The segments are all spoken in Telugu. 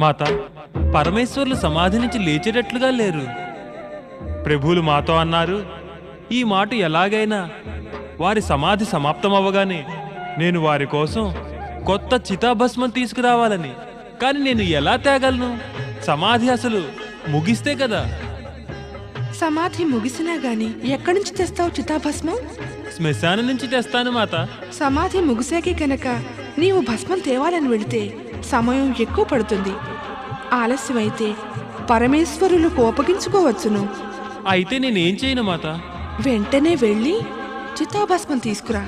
మాత పరమేశ్వర్లు సమాధి నుంచి లేచేటట్లుగా లేరు. ప్రభువులు మాతో అన్నారు ఈ మాట ఎలాగైనా వారి సమాధి సమాప్తమవ్వగానే నేను వారి కోసం కొత్త చితాభస్మం తీసుకురావాలని. కానీ నేను ఎలా తేగలను సమాధి అసలు ముగిస్తే కదా. సమాధి ముగిసినా గాని ఎక్కడి నుంచి తెస్తావు చితాభస్మం? శ్మశానం నుంచి తెస్తాను మాత. సమాధి ముగిసాకే కనుక నీవు భస్మం తేవాలని వెళితే సమయం ఎక్కువ పడుతుంది. ఆలస్యమైతే పరమేశ్వరులు కోపగించుకోవచ్చును. అయితే నేనేం చేయను మాత? వెంటనే వెళ్ళి చితాభస్మం తీసుకురా.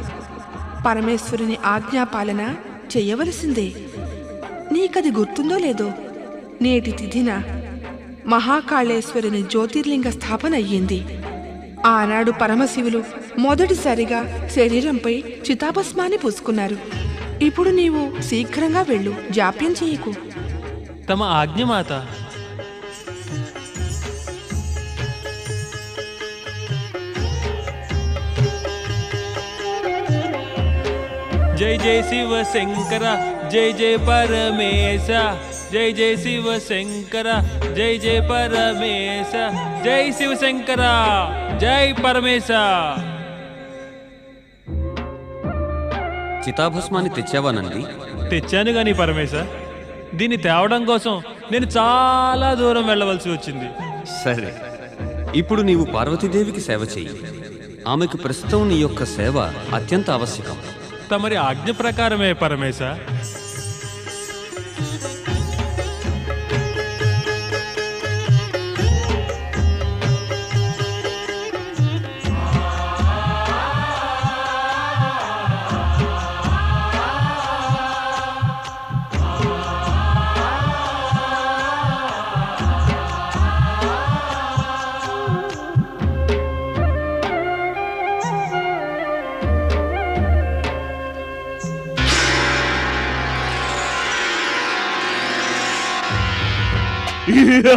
పరమేశ్వరుని ఆజ్ఞాపాలన చెయ్యవలసిందే నీకది గుర్తుందో లేదో నేటి తిథిన మహాకాళేశ్వరుని జ్యోతిర్లింగ స్థాపన అయ్యింది. ఆనాడు పరమశివులు మొదటిసారిగా శరీరంపై చితాభస్మాన్ని పూసుకున్నారు. ఇప్పుడు నీవు శీఘ్రంగా వెళ్ళు. జాప్యం చేయకు. తమ ఆజ్ఞ మాత. జై జై శివ శంకర జై జై పరమేశ జై జై శివ శంకర జై జై పరమేశ జై శివ శంకర జై పరమేశ. చితాభస్మాన్ని తెచ్చావానండి? తెచ్చాను గాని పరమేశ దీన్ని తేవడం కోసం నేను చాలా దూరం వెళ్ళవలసి వచ్చింది. సరే ఇప్పుడు నీవు పార్వతీదేవికి సేవ చెయ్యి. ఆమెకు ప్రస్తుతం నీ యొక్క సేవ అత్యంత ఆవశ్యకం. తమరి ఆజ్ఞ ప్రకారమే పరమేశ ఈ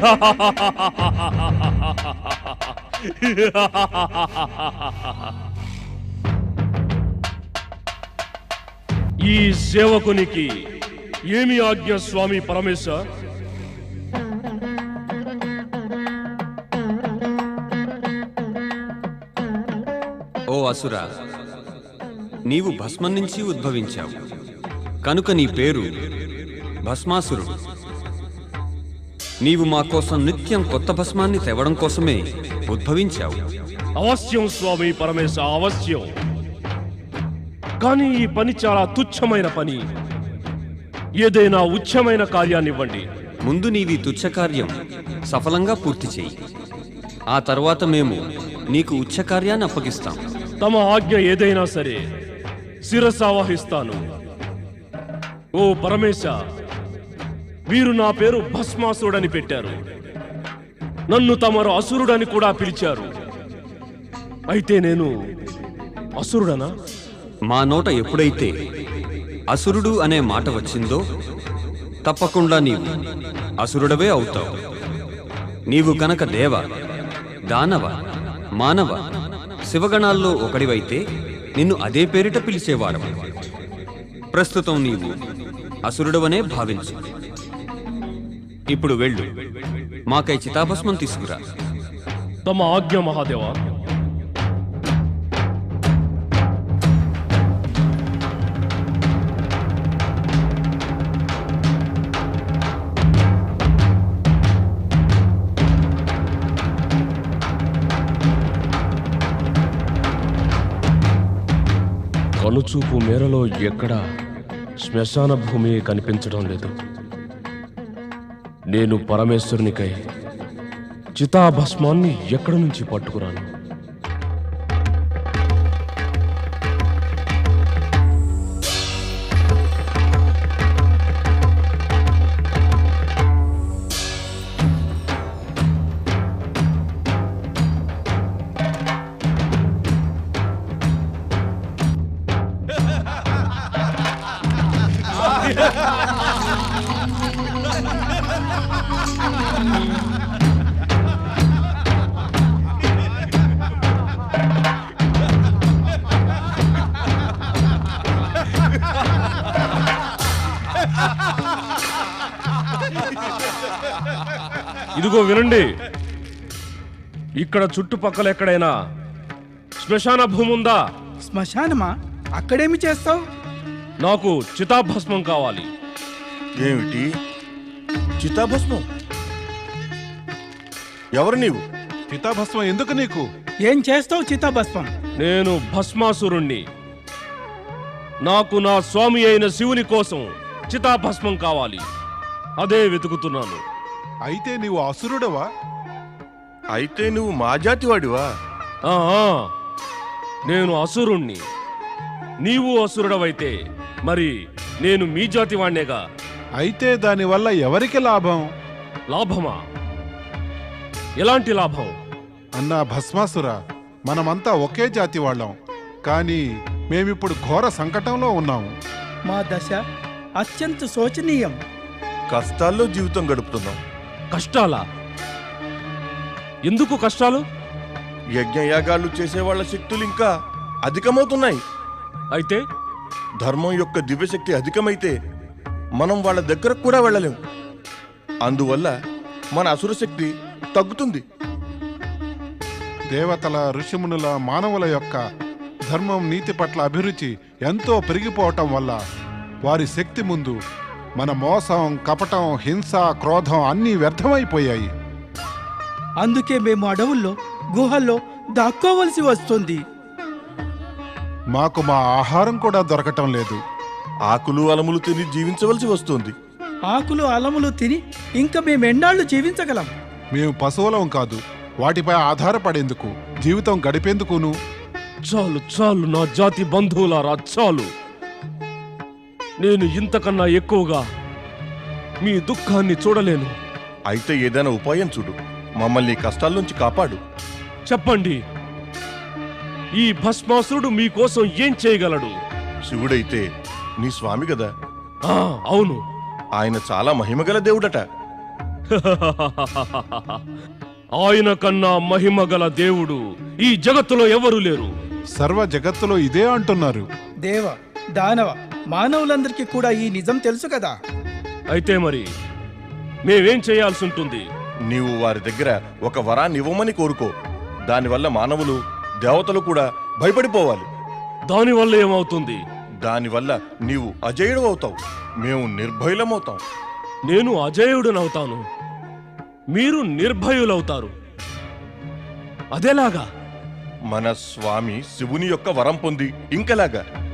సేవకునికి ఏమి ఆజ్ఞ స్వామి పరమేశ ఓ అసురా నీవు భస్మం నుంచి ఉద్భవించావు. కనుక నీ పేరు భస్మాసురుడు. నీవు మా కోసం నిత్యం కొత్త భస్మాన్ని తేవడం కోసమే ఉద్భవించావు. అవశ్యం స్వామి పరమేశ అవశ్యం. కానీ ఈ పని చాలా తుచ్చమైన పని. ఏదైనా ఉచ్చమైన కార్యాన్ని ఇవ్వండి ముందు నీవి తుచ్చ కార్యం సఫలంగా పూర్తి చేయి. ఆ తర్వాత మేము నీకు ఉచ్చ కార్యాన్ని అప్పగిస్తాం. తమ ఆజ్ఞ ఏదైనా సరే శిరసావహిస్తాను. ఓ పరమేశ వీరు నా పేరు భస్మాసుడని పెట్టారు. నన్ను తమరు అసురుడని కూడా పిలిచారు. అయితే నేను అసురుడనా? మా నోట ఎప్పుడైతే అసురుడు అనే మాట వచ్చిందో తప్పకుండా నీవు అసురుడవే అవుతావు. నీవు కనుక దేవ దానవ మానవ శివగణాల్లో ఒకడివైతే నిన్ను అదే పేరిట పిలిచేవాడవు ప్రస్తుతం నీవు అసురుడవనే భావించు. ఇప్పుడు వెళ్ళు. మాకై చితాభస్మం తీసుకురా. తమ ఆజ్ఞ మహాదేవా. కనుచూపు మేరలో ఎక్కడా శ్మశాన భూమి కనిపించడం లేదు. నేను పరమేశ్వరునికై చితాభస్మాన్ని ఎక్కడి నుంచి పట్టుకురాను? వినండి. ఇక్కడ చుట్టుపక్కల ఎక్కడైనా శ్మశాన భూమి ఉందా? శ్మశానమా? అక్కడేమి చేస్తావు? నాకు చితాభస్మం కావాలి. ఏమిటి? చితాభస్మం? ఎవరు నీవు? చితాభస్మం ఎందుకు నీకు? ఏం చేస్తావు చితాభస్మం? నేను భస్మాసురుణ్ణి. నాకు నా స్వామి అయిన శివుని కోసం చితాభస్మం కావాలి. అదే వెతుకుతున్నాను. అయితే నీవు అసురుడవా? అయితే నువ్వు మా జాతి వాడివా ఆ, ఆ, నేను అసురుణ్ణి. నీవు అసురుడవైతే మరి నేను మీ జాతి వాణ్ణేగా అయితే దానివల్ల ఎవరికి లాభం? లాభమా? ఎలాంటి లాభం? అన్నా భస్మాసుర మనమంతా ఒకే జాతి వాళ్ళం కానీ మేమిప్పుడు ఘోర సంకటంలో ఉన్నాము. మా దశ అత్యంత శోచనీయం. కష్టాల్లో జీవితం గడుపుతున్నాం. కష్టాలా? ఎందుకు కష్టాలు? యజ్ఞయాగాలు చేసేవాళ్ళ శక్తులు ఇంకా అధికమవుతున్నాయి. అయితే? ధర్మం యొక్క దివ్యశక్తి అధికమైతే మనం వాళ్ళ దగ్గరకు కూడా వెళ్ళలేం. అందువల్ల మన అసుర శక్తి తగ్గుతుంది. దేవతల ఋషిమునుల మానవుల యొక్క ధర్మం నీతి పట్ల అభిరుచి ఎంతో పెరిగిపోవటం వల్ల వారి శక్తి ముందు మన మోసం కపటం హింస క్రోధం అన్నీ వ్యర్థమైపోయాయి. అందుకే మేము అడవుల్లో గుహల్లో దాక్కోవలసి వస్తుంది. మాకు మా ఆహారం కూడా దొరకటం లేదు. ఆకులు అలములు తిని జీవించవలసి వస్తుంది. ఆకులు అలములు తిని ఇంకా మేము ఎన్నాళ్ళు జీవించగలం? మేము పశువులం కాదు వాటిపై ఆధారపడేందుకు జీవితం గడిపేందుకును. చాలు చాలు నా జాతి బంధువులారా చాలు. నేను ఇంతకన్నా ఎక్కువగా మీ దుఃఖాన్ని చూడలేను. అయితే ఏదైనా ఉపాయం చూడు. మమ్మల్ని కష్టాల నుంచి కాపాడు. చెప్పండి. ఈ భస్మాసురుడు మీకోసం ఏం చేయగలడు? శివుడైతే నీ స్వామి కదా ఆ, అవును. ఆయన చాలా మహిమగల దేవుడట. ఆయన కన్నా మహిమగల దేవుడు ఈ జగత్తులో ఎవరు లేరు? సర్వ జగత్తులో ఇదే అంటున్నారు. దేవ దానవ మానవులందరికీ కూడా ఈ నిజం తెలుసు కదా? అయితే మరి మేమేం చేయాల్సి ఉంటుంది నీవు వారి దగ్గర ఒక వరాన్ని ఇవ్వమని కోరుకో. దానివల్ల మానవులు దేవతలు కూడా భయపడిపోవాలి. దానివల్ల ఏమవుతుంది? దానివల్ల నీవు అజేయుడు అవుతావు. మేము నిర్భయులమవుతాం. నేను అజేయుడునవుతాను. మీరు నిర్భయులవుతారు. అదేలాగా? మన స్వామి శివుని యొక్క వరం పొంది ఇంకలాగా?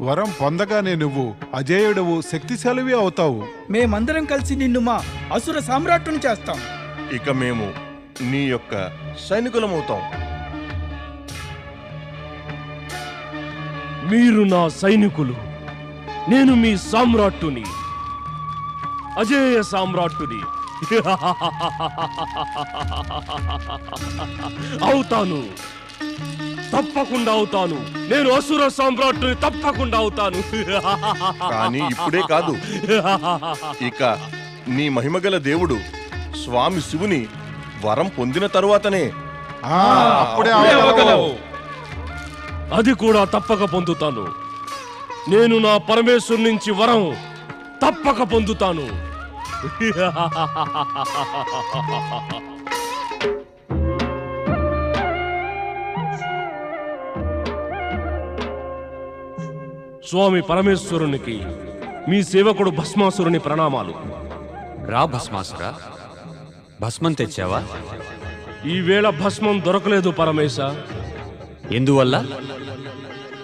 వరం పొందగానే నువ్వు అజేయుడవు శక్తిశాలివి అవుతావు. మేమందరం కలిసి నిన్ను మా అసుర సామ్రాట్టుని చేస్తాం. ఇక మేము నీ యొక్క సైనికులమవుతాం. మీరు నా సైనికులు నేను మీ సామ్రాట్టుని అజేయ సామ్రాట్టుని. అవుతాను. తప్పకుండా అవుతాను. నేను అసుర సామ్రాట్టుని తప్పకుండా అవుతాను. కానీ ఇప్పుడే కాదు. ఇక నీ మహిమగల దేవుడు స్వామి శివుని వరం పొందిన తరువాతనే. అప్పుడే అవగలవు. అది కూడా తప్పక పొందుతాను. నేను నా పరమేశ్వరు నుంచి వరం తప్పక పొందుతాను. స్వామి పరమేశ్వరునికి మీ సేవకుడు భస్మాసురుని ప్రణామాలు. రా భస్మాసురా భస్మం తెచ్చావా? ఈ వేళ భస్మం దొరకలేదు పరమేశ. ఎందువల్ల?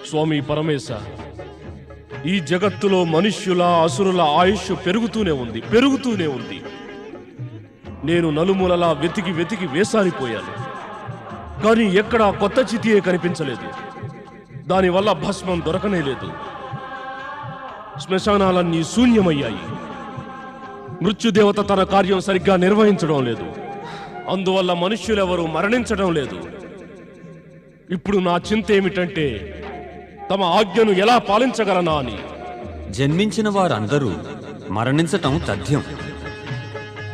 స్వామి పరమేశ ఈ జగత్తులో మనుష్యుల అసురుల ఆయుష్ పెరుగుతూనే ఉంది పెరుగుతూనే ఉంది. నేను నలుమూలలా వెతికి వెతికి వేసారిపోయాను. కానీ ఎక్కడా కొత్త చితియే కనిపించలేదు. దానివల్ల భస్మం దొరకనే లేదు. శ్మశానాలన్నీ శూన్యమయ్యాయి. మృత్యుదేవత తన కార్యం సరిగ్గా నిర్వహించడం లేదు. అందువల్ల మనుష్యులెవరూ మరణించడం లేదు. ఇప్పుడు నా చింత ఏమిటంటే తమ ఆజ్ఞను ఎలా పాలించగలనా అని. జన్మించిన వారందరూ మరణించటం తథ్యం.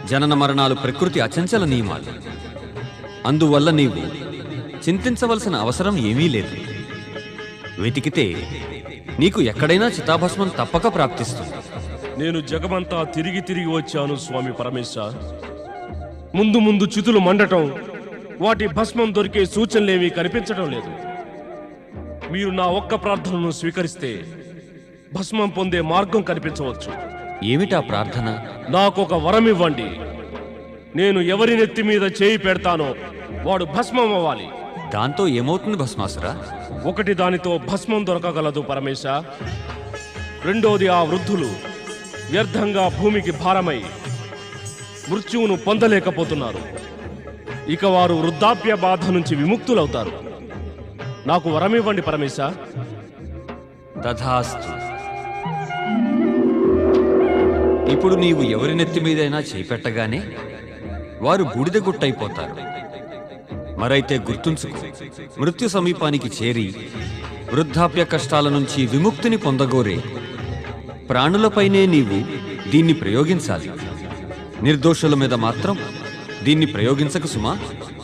జనన మరణాలు ప్రకృతి అచంచల నియమాలు. అందువల్ల నీవు చింతించవలసిన అవసరం ఏమీ లేదు. వెతికితే నీకు ఎక్కడైనా చితాభస్మం తప్పక ప్రాప్తిస్తుంది. నేను జగమంతా తిరిగి తిరిగి వచ్చాను స్వామి పరమేశ ముందు ముందు చితులు మండటం వాటి భస్మం దొరికే సూచనలేమీ కనిపించడం లేదు. మీరు నా ఒక్క ప్రార్థనను స్వీకరిస్తే భస్మం పొందే మార్గం కనిపించవచ్చు. ఏమిటా ప్రార్థన? నాకొక వరం ఇవ్వండి. నేను ఎవరి నెత్తి మీద చేయి పెడతానో వాడు భస్మం అవ్వాలి. దాంతో ఏమవుతుంది భస్మాసురా? ఒకటి దానితో భస్మం దొరకగలదు పరమేశ. రెండోది ఆ వృద్ధులు వ్యర్థంగా భూమికి భారమై మృత్యువును పొందలేకపోతున్నారు. ఇక వారు వృద్ధాప్య బాధ నుంచి విముక్తులవుతారు. నాకు వరమివ్వండి పరమేశ. తథాస్తు. ఇప్పుడు నీవు ఎవరి నెత్తి మీదైనా చేపెట్టగానే వారు బూడిద గుట్టయిపోతారు మరైతే గుర్తుంచుకో. మృత్యు సమీపానికి చేరి వృద్ధాప్య కష్టాల నుంచి విముక్తిని పొందగోరే. ప్రాణులపైనే నీవు దీన్ని ప్రయోగించాలి. నిర్దోషుల మీద మాత్రం దీన్ని ప్రయోగించక సుమా.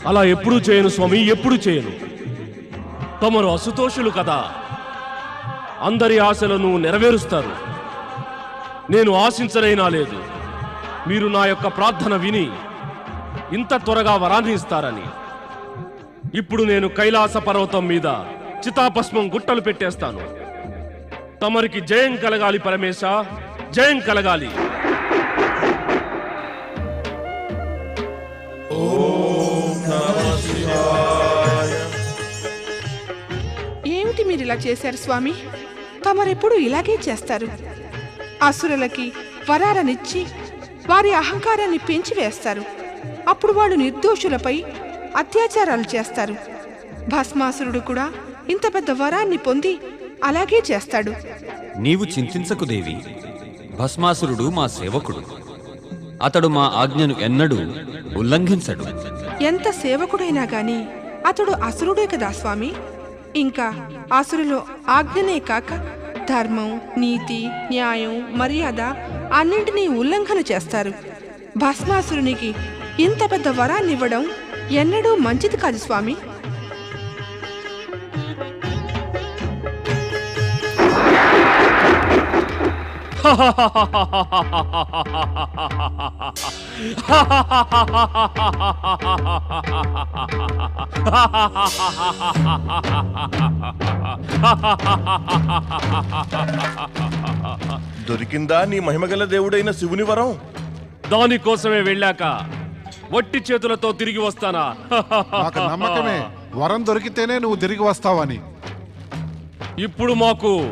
అలా ఎప్పుడు చేయను స్వామి ఎప్పుడు చేయను. తమరు అసుతోషులు కదా. అందరి ఆశలను నెరవేరుస్తారు. నేను ఆశించనైనా లేదు. మీరు నా యొక్క ప్రార్థన విని ఇంత త్వరగా వరాన్ని ఇస్తారని. ఇప్పుడు నేను కైలాస పర్వతం మీద చితాభస్మం గుట్టలు పెట్టేస్తాను. తమరికి జయం కలగాలి పరమేశ జయం కలగాలి. ఏమిటి మీరు ఇలా చేశారు స్వామి? తమరెప్పుడు ఇలాగే చేస్తారు. అసురులకి వరాలనిచ్చి వారి అహంకారాన్ని పెంచి వేస్తారు అప్పుడు వాళ్ళు నిర్దోషులపై అత్యాచారాలు చేస్తారు. భస్మాసురుడు కూడా ఇంత పెద్ద వరాన్ని పొంది అలాగే చేస్తాడు. నీవు చింతించకు దేవి. భస్మాసురుడు మా సేవకుడు. అతడు మా ఆజ్ఞను ఎన్నడూ ఉల్లంఘించడు. ఎంత సేవకుడైనా గాని అతడు అసురుడే కదా స్వామి. ఇంకా అసురులో ఆజ్ఞనే కాక ధర్మం నీతి న్యాయం మర్యాద అన్నింటినీ ఉల్లంఘన చేస్తారు. భస్మాసురునికి ఇంత పెద్ద వరాన్ని ఇవ్వడం ఎన్నడూ మంచిది కాదు స్వామి. దొరికిందా నీ మహిమగల దేవుడైన శివుని వరం? దానికోసమే వెళ్ళాక వట్టి చేతులతో తిరిగి వస్తానా? నాకు నమ్మకమే. వరం దొరికితేనే నువ్వు తిరిగి వస్తావని. ఇప్పుడు మాకు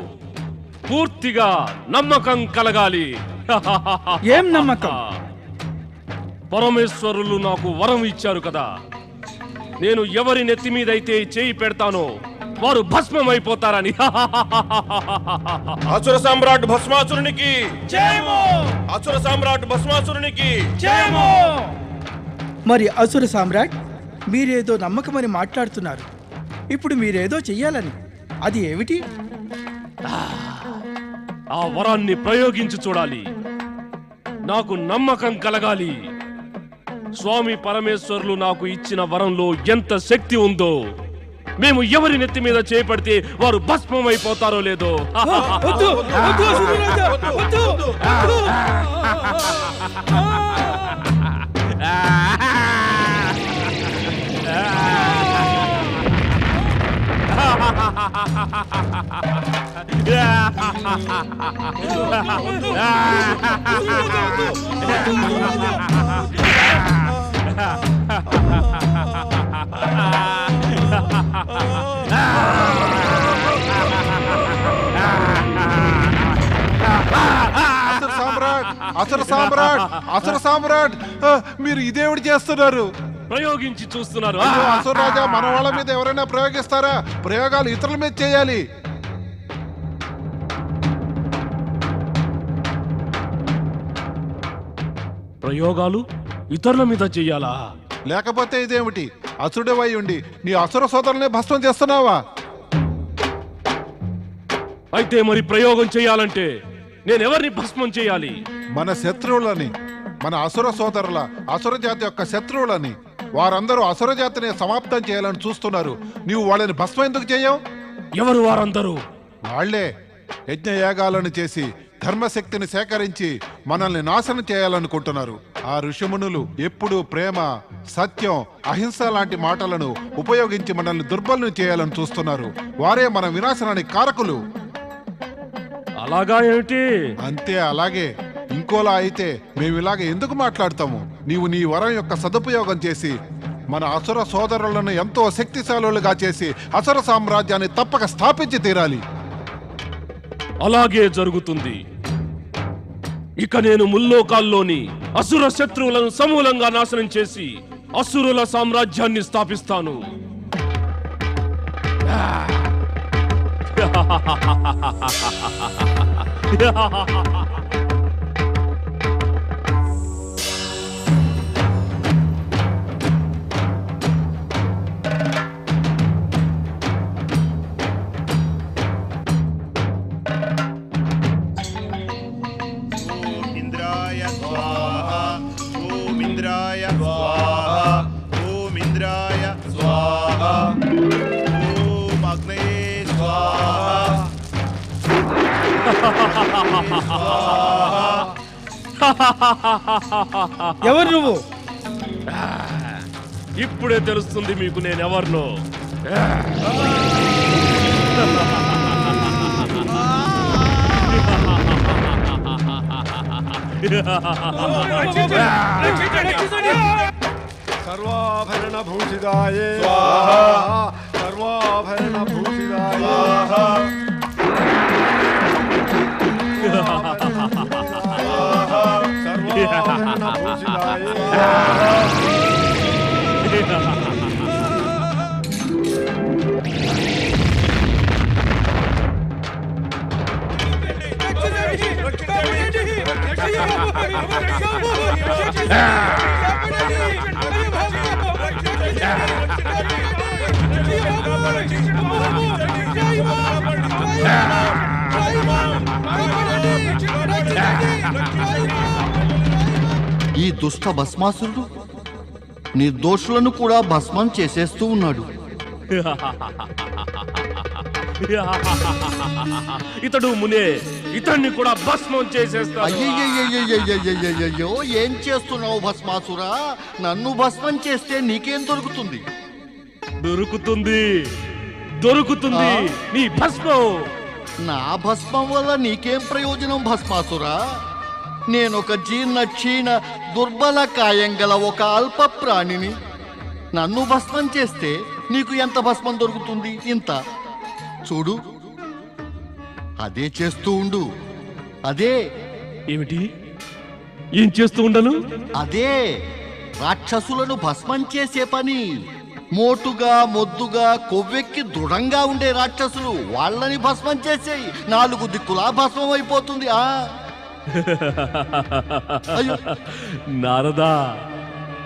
పూర్తిగా నమ్మకం కలగాలి. ఏం నమ్మకం? పరమేశ్వరులు నాకు వరం ఇచ్చారు కదా. నేను ఎవరి నెత్తి మీదైతే చేయి పెడతానో వారు భస్మమైపోతారని. అసుర సామ్రాట్ భస్మాసురునికి. అసుర సామ్రాట్ భస్మాసురునికి. మరి అసుర సామ్రాట్ మీరేదో నమ్మకమని మాట్లాడుతున్నారు ఇప్పుడు మీరేదో చెయ్యాలని అది ఏమిటి ఆ వరాన్ని ప్రయోగించి చూడాలి నాకు నమ్మకం కలగాలి స్వామి పరమేశ్వరులు నాకు ఇచ్చిన వరంలో ఎంత శక్తి ఉందో మేము ఎవరి నెత్తి మీద చేపడితే వారు భస్మం అయిపోతారో లేదో వద్దు, అసలు సామ్రాట్ అసలు సామ్రాట్ మీరు ఇదేవిడు చేస్తున్నారు. ప్రయోగించి చూస్తున్నారు. రాజా మన వాళ్ళ మీద ఎవరైనా ప్రయోగిస్తారా? ప్రయోగాలు ఇతరుల మీద చేయాలి. ప్రయోగాలు ఇతరుల మీద చెయ్యాలా లేకపోతే ఇదేమిటి? అసురుడవై ఉండి నీ అసుర సోదరులనే భస్మం చేస్తున్నావా? అయితే మరి ప్రయోగం చేయాలంటే నేను ఎవరిని భస్మం చేయాలి? మన శత్రువులని మన అసుర సోదరుల అసుర జాతి యొక్క శత్రువులని వారందరూ అసుర జాతిని సమాప్తం చేయాలని చూస్తున్నారు. నీవు వాళ్ళని భస్మం ఎందుకు చేయవు? ఎవరు వారందరూ? వాళ్ళే యజ్ఞయాగాలను చేసి ధర్మశక్తిని సేకరించి మనల్ని నాశనం చేయాలనుకుంటున్నారు. ఆ ఋషిమునులు ఎప్పుడూ ప్రేమ సత్యం అహింస లాంటి మాటలను ఉపయోగించి మనల్ని దుర్బలం చేయాలని చూస్తున్నారు. వారే మన వినాశనానికి కారకులు. అలాగా ఏమిటి? అంతే అలాగే. ఇంకోలా అయితే మేము ఇలాగ ఎందుకు మాట్లాడతాము? నీవు నీ వరం యొక్క సదుపయోగం చేసి మన అసుర సోదరులను ఎంతో శక్తిశాలులుగా చేసి అసుర సామ్రాజ్యాన్ని తప్పక స్థాపించి తీరాలి. అలాగే జరుగుతుంది. ఇక నేను ముల్లోకాల్లోని అసుర శత్రువులను సమూలంగా నాశనం చేసి అసురుల సామ్రాజ్యాన్ని స్థాపిస్తాను. ఎవరు నువ్వు? ఇప్పుడే తెలుస్తుంది మీకు నేనెవర్నో. సర్వాభరణ భూషితాయ సర్వాభరణ భూషితాయ Yeah! ఈ దుష్ట భస్మాసురుడు నిర్దోషులను కూడా భస్మం చేసేస్తూ ఉన్నాడు. ఇతడు మునే ఇతన్ని కూడా భస్మం చేసేస్తా అయ్యో ఏం చేస్తున్నావు భస్మాసురా? నన్ను భస్మం చేస్తే నీకేం దొరుకుతుంది? దొరుకుతుంది దొరుకుతుంది నీ భస్మం. నా భస్మం వల్ల నీకేం ప్రయోజనం భస్మాసురా? నేనొక జీర్ణ క్షీణ దుర్బల కాయం గల ఒక అల్ప ప్రాణిని. నన్ను భస్మం చేస్తే నీకు ఎంత భస్మం దొరుకుతుంది? ఇంత. చూడు. అదే చేస్తూ ఉండు. అదే. ఏమిటి? ఏం చేస్తూ ఉండను? అదే. రాక్షసులను భస్మం చేసే పని. మోటుగా మొద్దుగా కొవ్వెక్కి దృఢంగా ఉండే రాక్షసులు వాళ్ళని భస్మం చేసేయి. నాలుగు దిక్కులా భస్మం అయిపోతుంది ఆ? అయ్యో. నారదా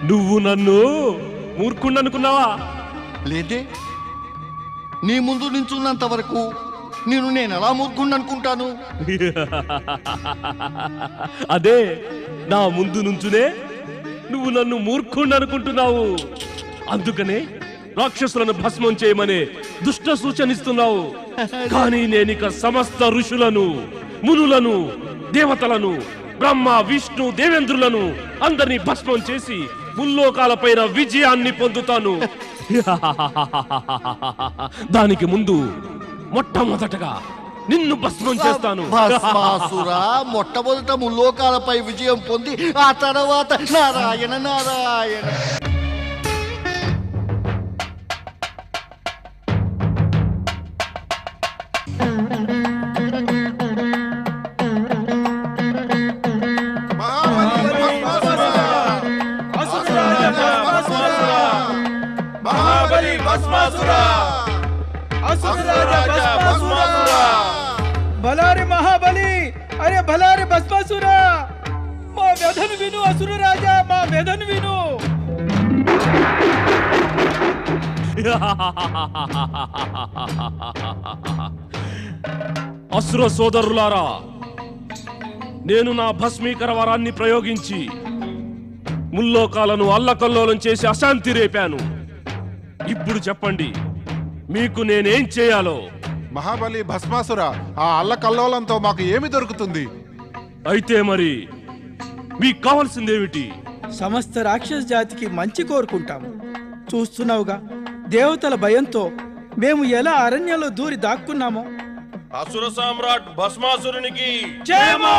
నువ్వు నన్ను మూర్ఖుండనుకున్నావా లేదే. నీ ముందు నించున్నంత వరకు నేను నేను ఎలా అనుకుంటాను అదే నా ముందు నుంచునే నువ్వు నన్ను మూర్ఖుండి అనుకుంటున్నావు అందుకనే రాక్షసులను భస్మం చేయమనే దుష్ట సూచనిస్తున్నావు. కానీ నేనిక సమస్త ఋషులను మునులను దేవతలను బ్రహ్మ విష్ణు దేవేంద్రులను అందరినీ భస్మం చేసి ముల్లోకాలపైన విజయాన్ని పొందుతాను. దానికి ముందు మొట్టమొదటగా నిన్ను భస్మం చేస్తాను. భస్మాసురా మొట్టమొదట ముల్లోకాలపై విజయం పొంది ఆ తర్వాత నారాయణ నారాయణ. భస్మాసురా మా వ్యధను విను అసురు రాజా మా వ్యధను విను. అసుర సోదరులారా నేను నా భస్మీకర వరాన్ని ప్రయోగించి ముల్లోకాలను అల్లకల్లోలం చేసి అశాంతి రేపాను. ఇప్పుడు చెప్పండి మీకు నేనేం చేయాలో? మహాబలి భస్మాసుర ఆ అల్లకల్లోలంతో మాకు ఏమి దొరుకుతుంది? అయితే మరి మీకు కావాల్సిందేమిటి? సమస్త రాక్షస జాతికి మంచి కోరుకుంటాము. చూస్తున్నావుగా దేవతల భయంతో మేము ఎలా అరణ్యంలో దూరి దాక్కున్నామో. అసుర సామ్రాట్ భస్మాసురునికి జయమో!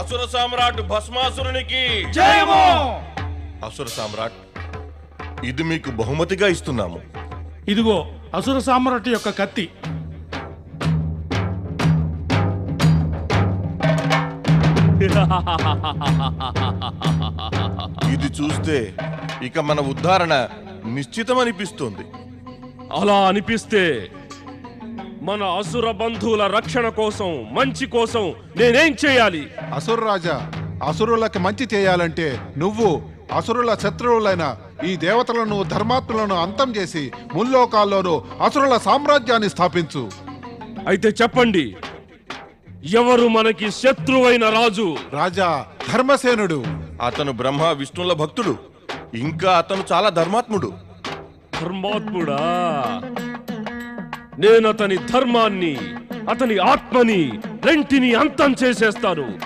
అసుర సామ్రాట్ భస్మాసురునికి జయమో! అసుర సామ్రాట్ ఇది మీకు బహుమతిగా ఇస్తున్నాము. ఇదిగో అసుర సామ్రాట్ యొక్క కత్తి. ఇది చూస్తే ఇక మన ఉద్ధారణ నిశ్చితమనిపిస్తుంది. అలా అనిపిస్తే మన అసుర బంధువుల రక్షణ కోసం మంచి కోసం నేనేం చేయాలి? అసురరాజా అసురులకి మంచి చేయాలంటే నువ్వు అసురుల శత్రువులైన ఈ దేవతలను ధర్మాత్ములను అంతం చేసి ముల్లోకాల్లోనూ అసురుల సామ్రాజ్యాన్ని స్థాపించు. అయితే చెప్పండి ఎవరు మనకి శత్రువైన రాజు? రాజా ధర్మసేనుడు. అతను బ్రహ్మ విష్ణుల భక్తుడు. ఇంకా అతను చాలా ధర్మాత్ముడు. ధర్మాత్ముడా? నేను అతని ధర్మాన్ని అతని ఆత్మని రెంటిని అంతం చేసేస్తాను.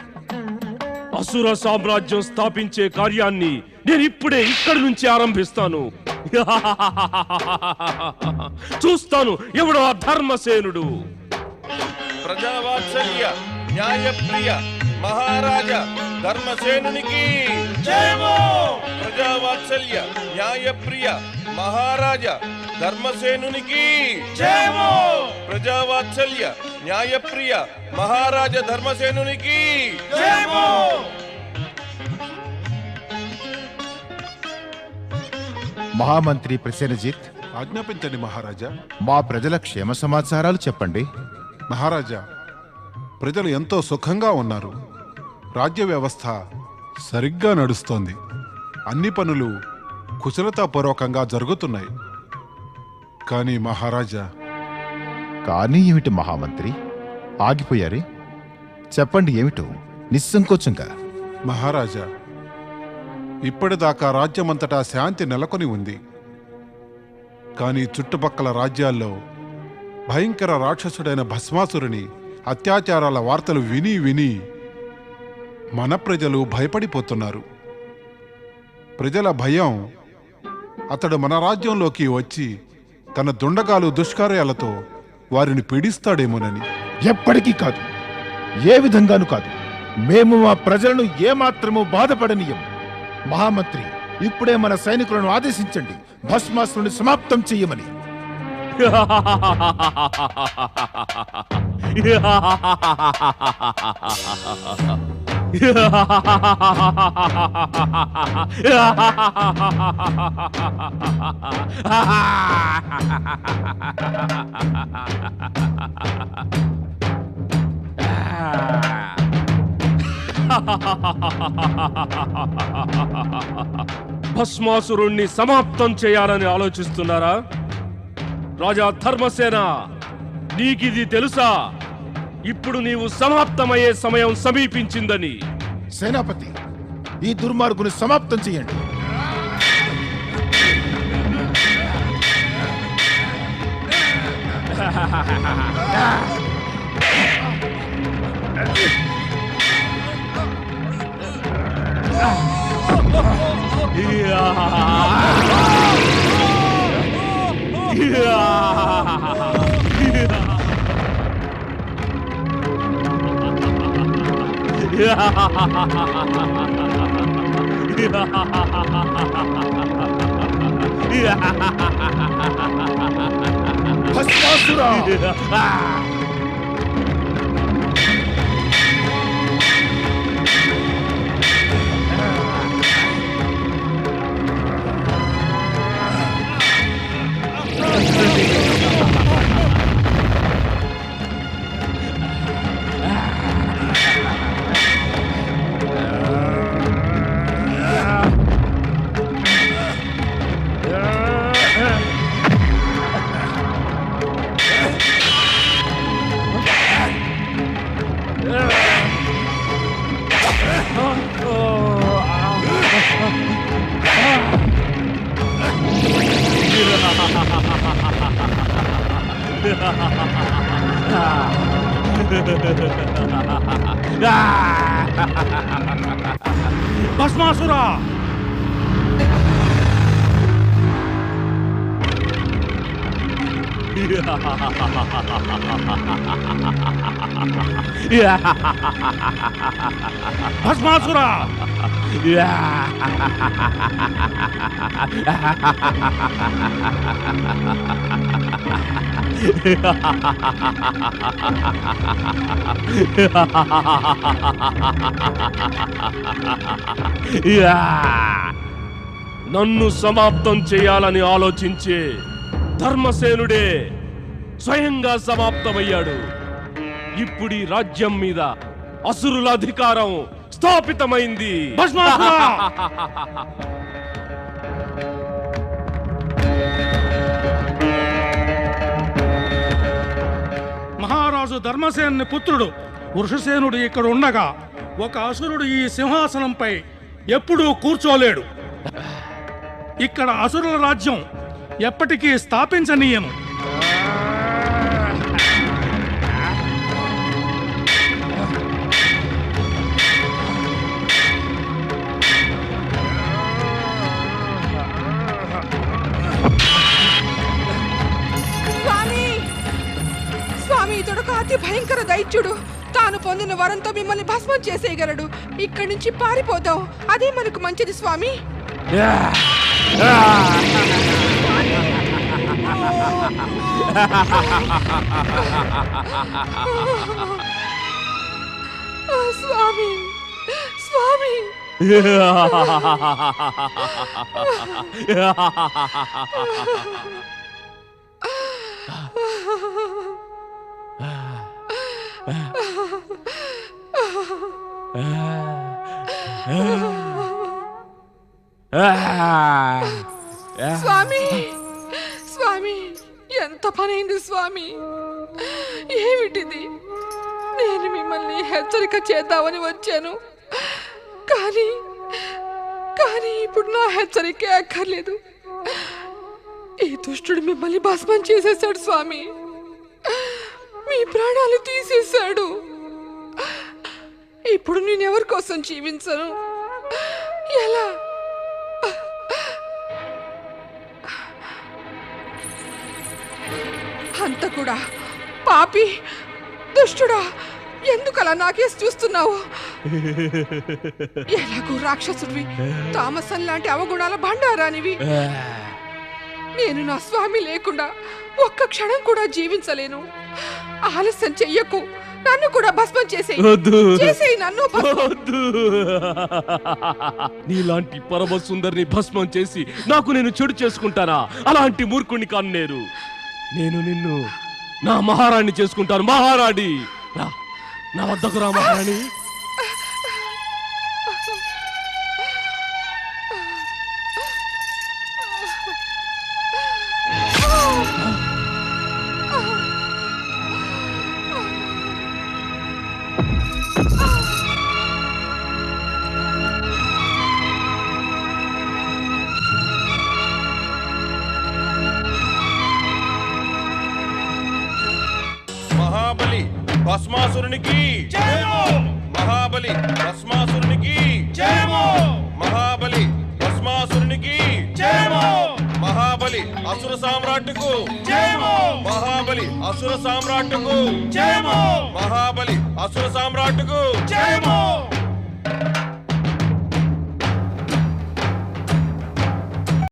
అసుర సామ్రాజ్యం స్థాపించే కార్యాన్ని నేను ఇప్పుడే ఇక్కడి నుంచి ఆరంభిస్తాను. చూస్తాను ఎవడో ఆ ధర్మసేనుడు. ప్రజావాత్సల్య న్యాయప్రియ మహారాజా ధర్మసేనునికి. ప్రజావాత్సల్య న్యాయప్రియ మహారాజా ధర్మసేనునికి. ప్రజావాత్సల్య న్యాయప్రియ మహారాజ ధర్మసేనునికి. మహామంత్రి ప్రసేనజిత్ ఆజ్ఞాపించండి మహారాజా. మా ప్రజల క్షేమ సమాచారాలు చెప్పండి. మహారాజా ప్రజలు ఎంతో సుఖంగా ఉన్నారు. రాజ్య వ్యవస్థ సరిగ్గా నడుస్తోంది. అన్ని పనులు కుశలతాపూర్వకంగా జరుగుతున్నాయి. కానీ మహారాజా. కానీ ఏమిటి మహామంత్రి? ఆగిపోయారే? చెప్పండి ఏమిటో నిస్సంకోచంగా. మహారాజా ఇప్పటిదాకా రాజ్యమంతటా శాంతి నెలకొని ఉంది. కానీ చుట్టుపక్కల రాజ్యాల్లో భయంకర రాక్షసుడైన భస్మాసురుని అత్యాచారాల వార్తలు విని విని మన ప్రజలు భయపడిపోతున్నారు. ప్రజల భయం అతడు మన రాజ్యంలోకి వచ్చి తన దుండగాలు దుష్కార్యాలతో వారిని పీడిస్తాడేమోనని. ఎప్పటికీ కాదు ఏ విధంగానూ కాదు. మేము మా ప్రజలను ఏమాత్రము బాధపడనీయం. మహామంత్రి ఇప్పుడే మన సైనికులను ఆదేశించండి. భస్మాసురుని సమాప్తం చెయ్యమని. భస్మాసురుణ్ణి సమాప్తం చేయాలని ఆలోచిస్తున్నారా? రాజా ధర్మసేన నీకిది తెలుసా? ఇప్పుడు నీవు సమాప్తమయ్యే సమయం సమీపించిందని. సేనాపతి ఈ దుర్మార్గుని సమాప్తం చెయ్యండి భస్మాసురా భస్మాసురా భస్మాసురా! నన్ను సమాప్తం చేయాలని ఆలోచించే ధర్మసేనుడే స్వయంగా సమాప్తమయ్యాడు. ఇప్పుడు ఈ రాజ్యం మీద అసురుల అధికారం స్థాపితమైంది. మహారాజు ధర్మసేనుని పుత్రుడు వృషసేనుడు ఇక్కడ ఉండగా ఒక అసురుడు ఈ సింహాసనంపై ఎప్పుడూ కూర్చోలేడు. ఇక్కడ అసురుల రాజ్యం ఎప్పటికీ స్థాపించనీయను. ఒక అతి భయంకర దైత్యుడు. తాను పొందిన వరంతో మిమ్మల్ని భస్మం చేసేయగలడు. ఇక్కడి నుంచి పారిపోదాం అదే మనకు మంచిది స్వామి. ఆ, స్వామి. స్వామి. స్వామి స్వామి ఎంత పనైంది స్వామి? ఏమిటిది? నేను మిమ్మల్ని హెచ్చరిక చేద్దామని వచ్చాను. కానీ కానీ ఇప్పుడు నా హెచ్చరికే అక్కర్లేదు. ఈ దుష్టుడు మిమ్మల్ని భస్మం చేసేశాడు స్వామి. మీ ప్రాణాలు తీసేశాడు. ఇప్పుడు నేను ఎవరి కోసం జీవించను? ఎలా? అంత కూడా పాపి దుష్టుడా ఎందుకలా నాకేసి చూస్తున్నావు? ఎలాగో రాక్షసుడివి తామసం లాంటి అవగుణాల బండారానివి. నేను నా స్వామి లేకుండా ఒక్క క్షణం కూడా జీవించలేను. ఆలస్యం చెయ్యకు. నన్ను కూడా భస్మం చేసేయి. వద్దు. చేసేయి నన్ను భస్మం. వద్దు. నీలాంటి పరమ సుందరిని భస్మం చేసి నాకు నేను చెడు చేసుకుంటానా? అలాంటి మూర్ఖుని కాను నేను. నేను నిన్ను నా మహారాణి చేసుకుంటాను. మహారాణి! రా, నా వద్దకు రా మహారాణి.